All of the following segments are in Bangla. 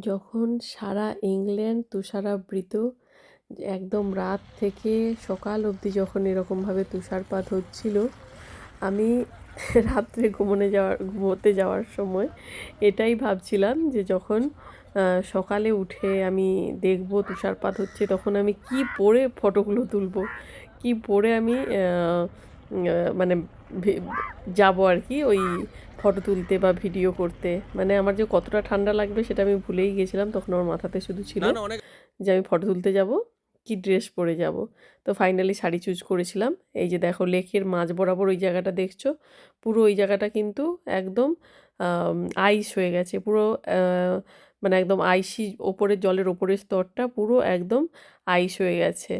যখন সারা ইংল্যান্ড তুষারাবৃত একদম রাত থেকে সকাল অবধি যখন এরকমভাবে তুষারপাত হচ্ছিল, আমি রাত্রে ঘুমোনে যাওয়ার, ঘুমোতে যাওয়ার সময় এটাই ভাবছিলাম যে যখন সকালে উঠে আমি দেখব তুষারপাত হচ্ছে, তখন আমি কি পরে ফটোগুলো তুলব? কি পরে আমি মানে যাব আর কি ওই ফটো তুলতে বা ভিডিও করতে। মানে আমার যে কতটা ঠান্ডা লাগবে সেটা আমি ভুলেই গেছিলাম তখন আমার মাথাতে শুধু ছিল যে আমি ফটো তুলতে যাব কি ড্রেস পরে যাব। তো ফাইনালি শাড়ি চুজ করেছিলাম। এই যে দেখো লেকের মাঝ বরাবর ওই জায়গাটা দেখছ? পুরো ওই জায়গাটা কিন্তু একদম আইস হয়ে গেছে। পুরো মানে একদম আইসি ওপরের জলের ওপরের স্তরটা পুরো একদম আইস হয়ে গেছে।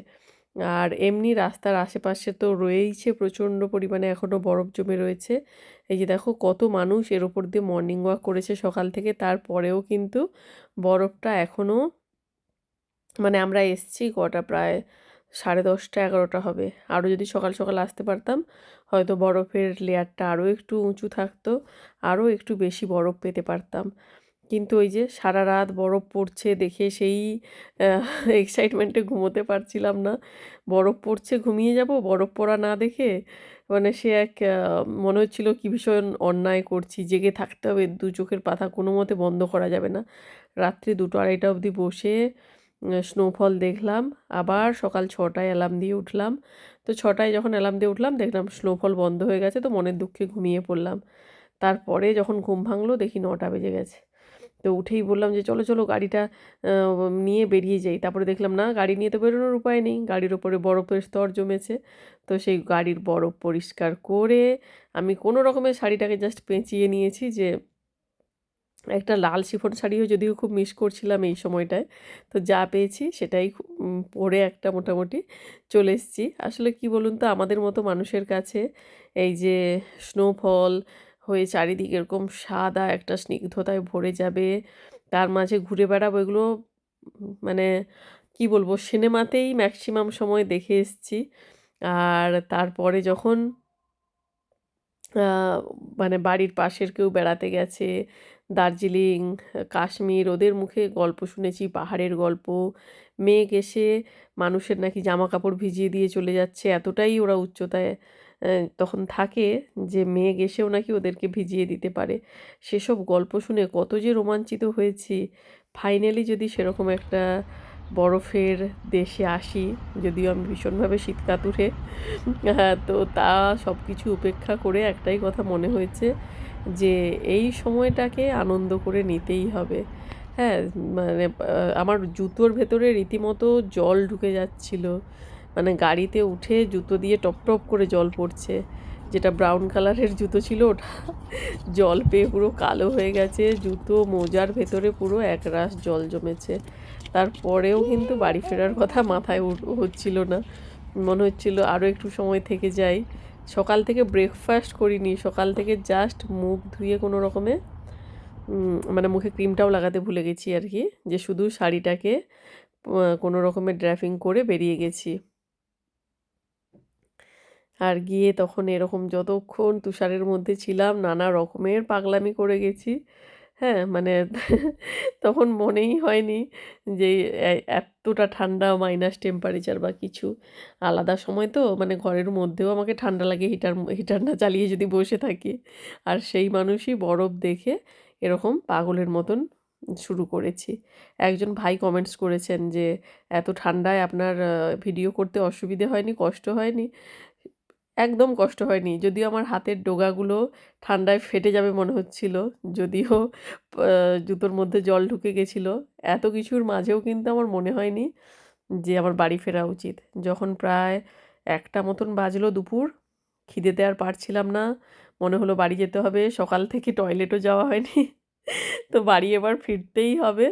আর এমনি রাস্তার আশেপাশে তো রয়েইছে প্রচণ্ড পরিমাণে এখনও বরফ জমে রয়েছে। এই যে দেখো কত মানুষ এর ওপর দিয়ে মর্নিং ওয়াক করেছে সকাল থেকে, তারপরেও কিন্তু বরফটা এখনও মানে আমরা এসছি কটা প্রায় সাড়ে দশটা এগারোটা হবে। আরও যদি সকাল সকাল আসতে পারতাম, হয়তো বরফের লেয়ারটা আরও একটু উঁচু থাকতো, আরও একটু বেশি বরফ পেতে পারতাম। কিন্তু ওই যে সারা রাত বরফ পড়ছে দেখে সেই এক্সাইটমেন্টে ঘুমোতে পারছিলাম না। বরফ পড়ছে, ঘুমিয়ে যাব, বরফ পড়া না দেখে মানে সে এক মনে হচ্ছিল কি ভীষণ অন্যায় করছি, জেগে থাকতে হবে, দু চোখের পাতা কোনো মতে বন্ধ করা যাবে না। রাত্রি দুটো আড়াইটা অবধি বসে স্নোফল দেখলাম, আবার সকাল ছটায় অ্যালার্ম দিয়ে উঠলাম। তো ছটায় যখন অ্যালার্ম দিয়ে উঠলাম, দেখলাম স্নোফল বন্ধ হয়ে গেছে, তো মনের দুঃখে ঘুমিয়ে পড়লাম। তারপরে যখন ঘুম ভাঙলো, দেখি নটা বেজে গেছে। তো উঠেই বললাম যে, চলো চলো গাড়িটা নিয়ে বেরিয়ে যাই। তারপরে দেখলাম, না, গাড়ি নিয়ে তো বেরোনোর উপায় নেই। গাড়ির ওপরে বরফের স্তর জমেছে। তো সেই গাড়ির বরফ পরিষ্কার করে আমি কোনো রকমের শাড়িটাকে জাস্ট পেঁচিয়ে নিয়েছি যে, একটা লাল শিফন শাড়িও যদিও খুব মিস করছিলাম এই সময়টায়, তো যা পেয়েছি সেটাই পরে একটা মোটামুটি চলে এসেছি। আসলে কি বলুন তো, আমাদের মতো মানুষের কাছে এই যে স্নোফল হয়ে চারিদিকে এরকম সাদা একটা স্নিগ্ধতায় ভরে যাবে। তার মাঝে ঘুরে বেড়াবো এগুলো মানে কি বলব, সিনেমাতেই ম্যাক্সিমাম সময় দেখে এসছি। আর তারপরে যখন মানে বাড়ির পাশের কেউ বেড়াতে গেছে, দার্জিলিং, কাশ্মীর, ওদের মুখে গল্প শুনেছি, পাহাড়ের গল্প, মেঘ এসে মানুষের নাকি জামা কাপড় ভিজিয়ে দিয়ে চলে যাচ্ছে, এতটাই ওরা উচ্চতায় তখন থাকে যে, মেঘ এসেও নাকি ওদেরকে ভিজিয়ে দিতে পারে। সেসব গল্প শুনে কত যে রোমাঞ্চিত হয়েছি। ফাইনালি যদি সেরকম একটা বরফের দেশে আসি, যদিও আমি ভীষণভাবে শীতকাতুরে হ্যাঁ তো তা সব কিছু উপেক্ষা করে একটাই কথা মনে হয়েছে যে, এই সময়টাকে আনন্দ করে নিতেই হবে। হ্যাঁ মানে আমার জুতোর ভেতরে রীতিমতো জল ঢুকে যাচ্ছিল। মানে গাড়িতে উঠে জুতো দিয়ে টপ টপ করে জল পড়ছে। যেটা ব্রাউন কালারের জুতো ছিল ওটা। জল পেয়ে পুরো কালো হয়ে গেছে, জুতো, মোজার ভেতরে পুরো একরাশ জল জমেছে। তারপরেও কিন্তু বাড়ি ফেরার কথা মাথায় হচ্ছিল না। মনে হচ্ছিল আরও একটু সময় থেকে যাই। সকাল থেকে ব্রেকফাস্ট করিনি, সকাল থেকে জাস্ট মুখ ধুয়ে কোনো রকমে মানে মুখে ক্রিমটাও লাগাতে ভুলে গেছি আর কি। যে শুধু শাড়িটাকে কোনো রকমের ড্রাফিং করে বেরিয়ে গেছি। আর গিয়ে তখন এরকম যতক্ষণ তুষারের মধ্যে ছিলাম, নানা রকমের পাগলামি করে গেছি। হ্যাঁ মানে তখন মনেই হয়নি যে এতটা ঠান্ডা মাইনাস টেম্পারেচার বা কিছু। আলাদা সময় তো মানে ঘরের মধ্যেও আমাকে ঠান্ডা লাগে হিটার হিটার না চালিয়ে যদি বসে থাকি। আর সেই মানুষই বরফ দেখে এরকম পাগলের মতন শুরু করেছি। একজন ভাই কমেন্টস করেছেন যে, এত ঠান্ডায় আপনার ভিডিও করতে অসুবিধে হয়নি, কষ্ট হয়নি? একদম কষ্ট হয়নি। যদিও আমার হাতের ডোগাগুলো ঠান্ডায় ফেটে যাবে মনে হচ্ছিল, যদিও জুতোর মধ্যে জল ঢুকে গেছিল। এত কিছুর মাঝেও কিন্তু আমার মনে হয়নি যে আমার বাড়ি ফেরা উচিত। যখন প্রায় একটা মতন বাজলো দুপুর খিদেতে আর পারছিলাম না, মনে হলো বাড়ি যেতে হবে, সকাল থেকে টয়লেটও যাওয়া হয়নি। তো বাড়ি এবার ফিরতেই হবে,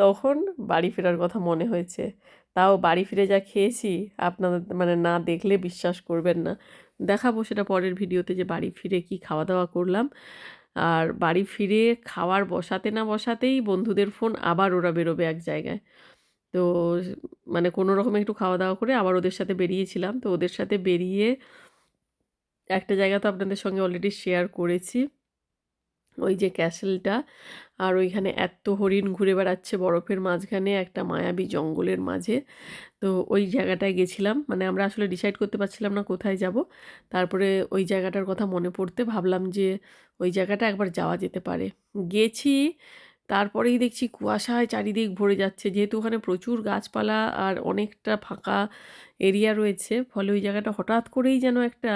তখন বাড়ি ফেরার কথা মনে হয়েছে। তাও বাড়ি ফিরে যা খেয়েছি, আপনাদের মানে না দেখলে বিশ্বাস করবেন না। দেখাবো সেটা পরের ভিডিওতে যে বাড়ি ফিরে কি খাওয়া দাওয়া করলাম। আর বাড়ি ফিরে খাওয়ার বসাতে না বসাতেই বন্ধুদের ফোন আবার ওরা বেরোবে এক জায়গায়। তো মানে কোনো রকম একটু খাওয়া দাওয়া করে আবার ওদের সাথে বেরিয়েছিলাম। তো ওদের সাথে বেরিয়ে একটা জায়গা তো আপনাদের সঙ্গে অলরেডি শেয়ার করেছি। ওই যে ক্যাসেলটা। আর ওইখানে এত হরিণ ঘুরে বেড়াচ্ছে বরফের মাঝখানে একটা মায়াবী জঙ্গলের মাঝে। তো ওই জায়গাটায় গেছিলাম। মানে আমরা আসলে ডিসাইড করতে পারছিলাম না কোথায় যাব। তারপরে ওই জায়গাটার কথা মনে পড়তে ভাবলাম যে ওই জায়গাটা একবার যাওয়া যেতে পারে। গেছি, তারপরেই দেখছি কুয়াশায় চারিদিক ভরে যাচ্ছে। যেহেতু ওখানে প্রচুর গাছপালা আর অনেকটা ফাঁকা এরিয়া রয়েছে, ফলে ওই জায়গাটা হঠাৎ করেই যেন একটা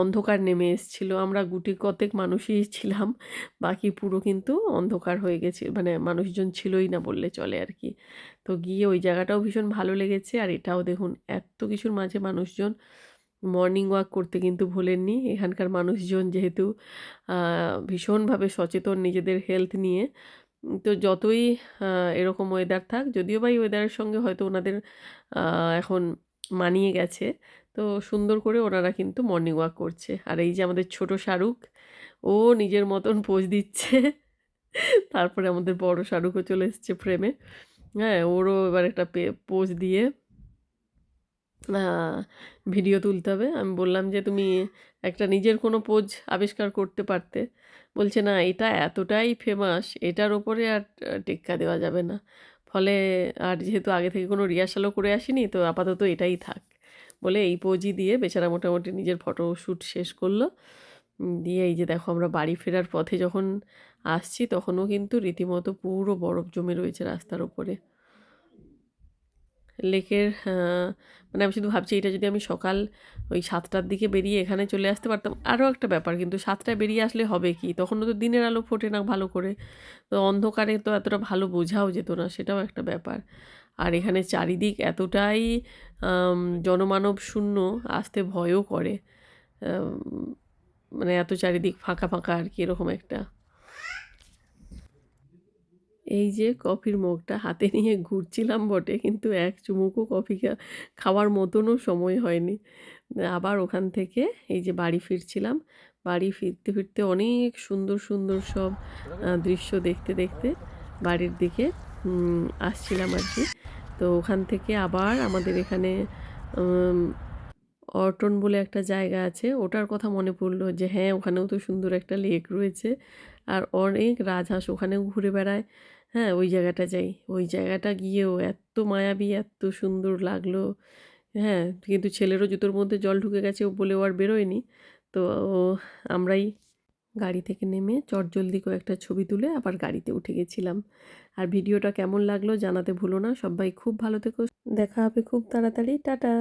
অন্ধকার নেমে এসেছিল। আমরা গুটি কতেক মানুষই ছিলাম, বাকি পুরো কিন্তু অন্ধকার হয়ে গেছে মানে মানুষজন ছিলই না বললে চলে আর কি। তো গিয়ে ওই জায়গাটাও ভীষণ ভালো লেগেছে, আর এটাও দেখুন, এত কিছুর মাঝে মানুষজন মর্নিং ওয়াক করতে কিন্তু ভোলেননি। এখানকার মানুষজন যেহেতু ভীষণভাবে সচেতন নিজেদের হেলথ নিয়ে, তো যতই এরকম ওয়েদার থাক, যদিও বা এই ওয়েদারের সঙ্গে হয়তো ওনাদের এখন মানিয়ে গেছে তো সুন্দর করে ওনারা কিন্তু মর্নিং ওয়াক করছে। আর এই যে আমাদের ছোট শাহরুখ, ও নিজের মতন পোজ দিচ্ছে। তারপরে আমাদের বড় শাহরুখও চলে এসছে ফ্রেমে হ্যাঁ ওরও এবার একটা পোজ দিয়ে ভিডিও তুলতে হবে। আমি বললাম যে, তুমি একটা নিজের কোনো পোজ আবিষ্কার করতে পারতে। বলছে, না, এটা এতটাই ফেমাস এটার ওপরে আর টেক্কা দেওয়া যাবে না। ফলে, আর যেহেতু আগে থেকে কোনো রিহার্সালও করে আসিনি, তো আপাতত এটাই থাক। বলে এই পোজি দিয়ে বেচারা মোটামুটি নিজের ফটো শ্যুট শেষ করল। দিয়ে এই যে দেখো আমরা বাড়ি ফেরার পথে যখন আসছি তখনও কিন্তু রীতিমতো পুরো বরফ জমে রয়েছে রাস্তার ওপরে। লেকের মানে আমি শুধু ভাবছি এটা যদি আমি সকাল ওই সাতটার দিকে বেরিয়ে এখানে চলে আসতে পারতাম, আরও একটা ব্যাপার কিন্তু সাতটায় বেরিয়ে আসলে হবে কি? তখনও তো দিনের আলো ফোটে না ভালো করে। তো অন্ধকারে তো এতটা ভালো বোঝাও যেত না, সেটাও একটা ব্যাপার। আর এখানে চারিদিক এতটাই জনমানব শূন্য আসতে ভয়ও করে। মানে এত চারিদিক ফাঁকা ফাঁকা আর কি, এরকম একটা। এই যে কফির মগটা হাতে নিয়ে ঘুরছিলাম বটে, কিন্তু এক চুমুকও কফি খাওয়ার মতনও সময় হয়নি। আবার ওখান থেকে এই যে বাড়ি ফিরছিলাম। বাড়ি ফিরতে ফিরতে অনেক সুন্দর সুন্দর সব দৃশ্য দেখতে দেখতে বাড়ির দিকে আসছিলাম আর কি। তো ওখান থেকে আবার আমাদের এখানে অর্টন বলে একটা জায়গা আছে। ওটার কথা মনে পড়ল যে হ্যাঁ ওখানেও তো সুন্দর একটা লেক রয়েছে। আর অনেক রাজহাঁস ওখানেও ঘুরে বেড়ায়। হ্যাঁ ওই জায়গাটা যাই। ওই জায়গাটা গিয়েও এত মায়াবী, এত সুন্দর লাগল। হ্যাঁ কিন্তু ছেলেরও জুতোর মধ্যে জল ঢুকে গেছে ও বলেও আর বেরোয়নি। তো আমরাই গাড়ি থেকে নেমে চটজলদি কয়েকটা ছবি তুলে আবার গাড়িতে উঠে গেছিলাম। আর ভিডিওটা কেমন লাগল জানাতে ভুলো না। সবাই খুব ভালো থেকো। দেখা হবে খুব তাড়াতাড়ি। টাটা।